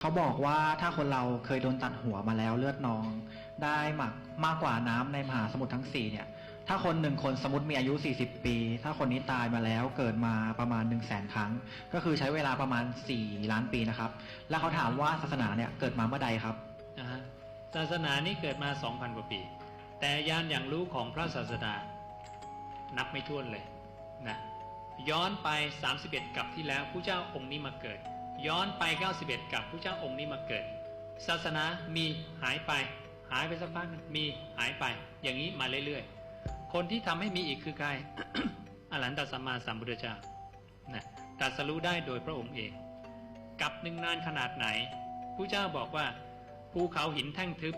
เขาบอกว่าถ้าคนเราเคยโดนตัดหัวมาแล้วเลือดนอง ได้มากมากกว่าน้ำในมหาสมุทรทั้งสี่เนี่ย ถ้าคนหนึ่งคนสมมติมีอายุ 40 ปี ถ้าคนนี้ตายมาแล้วเกิดมาประมาณ1นึ่งแสนครั้ง ก็คือใช้เวลาประมาณ 4 ล้านปีนะครับ แล้วเขาถามว่าศาสนาเนี่ยเกิดมาเมื่อใดครับศาสนานี้เกิดมา 2,000 กว่าปี แต่ยานอย่างรู้ของพระศาสดานับไม่ถ้วนเลยนะย้อนไป 31 กับที่แล้วผู้เจ้าองค์นี้มาเกิด ย้อนไป 91 กับผู้เจ้าองค์นี้มาเกิด ศาสนามีหายไป หายไปสักพักมีหายไป อย่างนี้มาเรื่อยๆ คนที่ทำให้มีอีกคือใครอรหันตสัมมาสัมพุทธเจ้านะตรัสรู้ได้โดยพระองค์เอง กับหนึ่งนานขนาดไหนผู้เจ้าบอกว่าภูเขาหินแท่งทึบ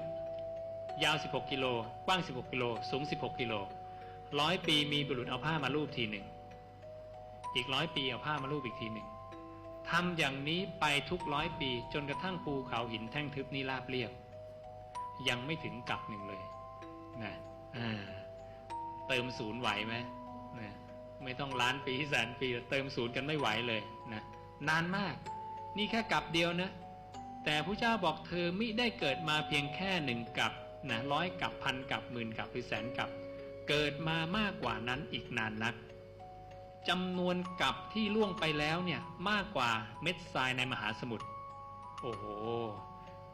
ยาว 16 กิโลกว้าง 16 กิโลสูง 16 กิโลร้อยปีมีบุรุษเอาผ้ามาลูบทีหนึ่งอีกร้อยปีเอาผ้ามาลูบอีกทีหนึ่ง ทำอย่างนี้ไปทุกร้อยปี จนกระทั่งภูเขาหินแท่งทึบนี้ราบเรียบ ยังไม่ถึงกับหนึ่งเลยนะเติมศูนย์ไหวไหมนะไม่ต้องล้านปีแสนปี เติมศูนย์กันไม่ไหวเลยนะนานมาก นี่แค่กับเดียวนะ แต่พระเจ้าบอกเธอมิได้เกิดมาเพียงแค่หนึ่งกับนะร้อยกับพันกับหมื่นกับหรือแสนกับ เกิดมามากกว่านั้นอีกนานนัก จำนวนกับที่ล่วงไปแล้วเนี่ยมากกว่าเม็ดทรายในมหาสมุทร โอ้โห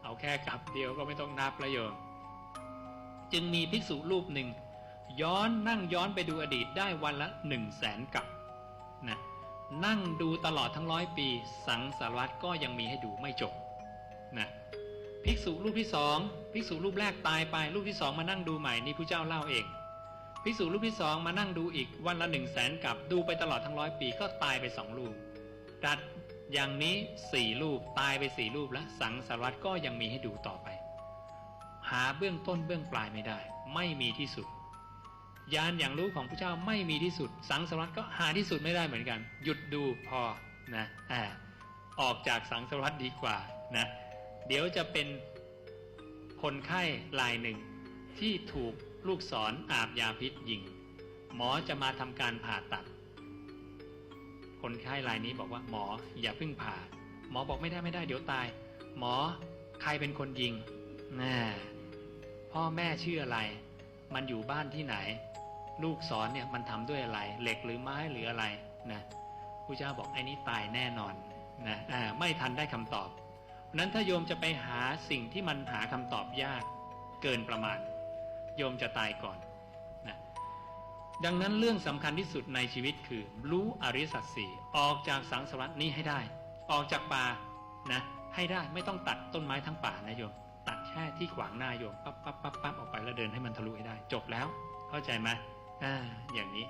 เอาแค่กับเดียวก็ไม่ต้องนับแล้วโยม จึงมีภิกษุรูปหนึ่ง ย้อนนั่งย้อนไปดูอดีตได้วันละหนึ่งแสนกับนะนั่งดูตลอดทั้งร้อยปี สังสารวัตรก็ยังมีให้ดูไม่จบนะภิกษุรูปที่สองภิกษุรูปแรกตายไปรูปที่สองมานั่งดูใหม่นี่ผู้เจ้าเล่าเอง ภิกษุรูปที่สองมานั่งดูอีกวันละหนึ่งแสนกับดูไปตลอดทั้งร้อยปีก็ตายไปสองรูปตัดอย่างนี้สี่รูปตายไปสี่รูปแล้วสังสารวัตรก็ยังมีให้ดูต่อไป หาเบื้องต้นเบื้องปลายไม่ได้ ไม่มีที่สุดยานอย่างรู้ของพระเจ้าไม่มีที่สุด สังสารวัตรก็หาที่สุดไม่ได้เหมือนกัน หยุดดูพอนะอ่าออกจากสังสารวัตรดีกว่านะเดี๋ยวจะเป็นคนไข้รายหนึ่งที่ถูก ลูกศรออาบยาพิษยิง หมอจะมาทำการผ่าตัด คนไข้รายนี้บอกว่าหมออย่าเพิ่งผ่า หมอบอกไม่ได้ไม่ได้เดี๋ยวตาย หมอใครเป็นคนยิงน่าพ่อแม่ชื่ออะไร มันอยู่บ้านที่ไหน ลูกศรเนี่ยมันทำด้วยอะไร เหล็กหรือไม้หรืออะไรนะผู้เจ้าบอกไอ้นี้ตายแน่นอนนะอ่าไม่ทันได้คำตอบนั้นถ้าโยมจะไปหาสิ่งที่มันหาคำตอบยากเกินประมาณ โยมจะตายก่อนนะดังนั้นเรื่องสำคัญที่สุดในชีวิตคือ รู้อริสัตสีออกจากสังสารวัตนี้ให้ได้ ออกจากป่านะให้ได้ไม่ต้องตัดต้นไม้ทั้งป่านะโยม ตัดแค่ที่ขวางหน้าโยมปั๊บปั๊บปั๊บปั๊บออกไปแล้วเดินให้มันทะลุให้ได้ จบแล้ว เข้าใจไหมอ่าอย่างนี้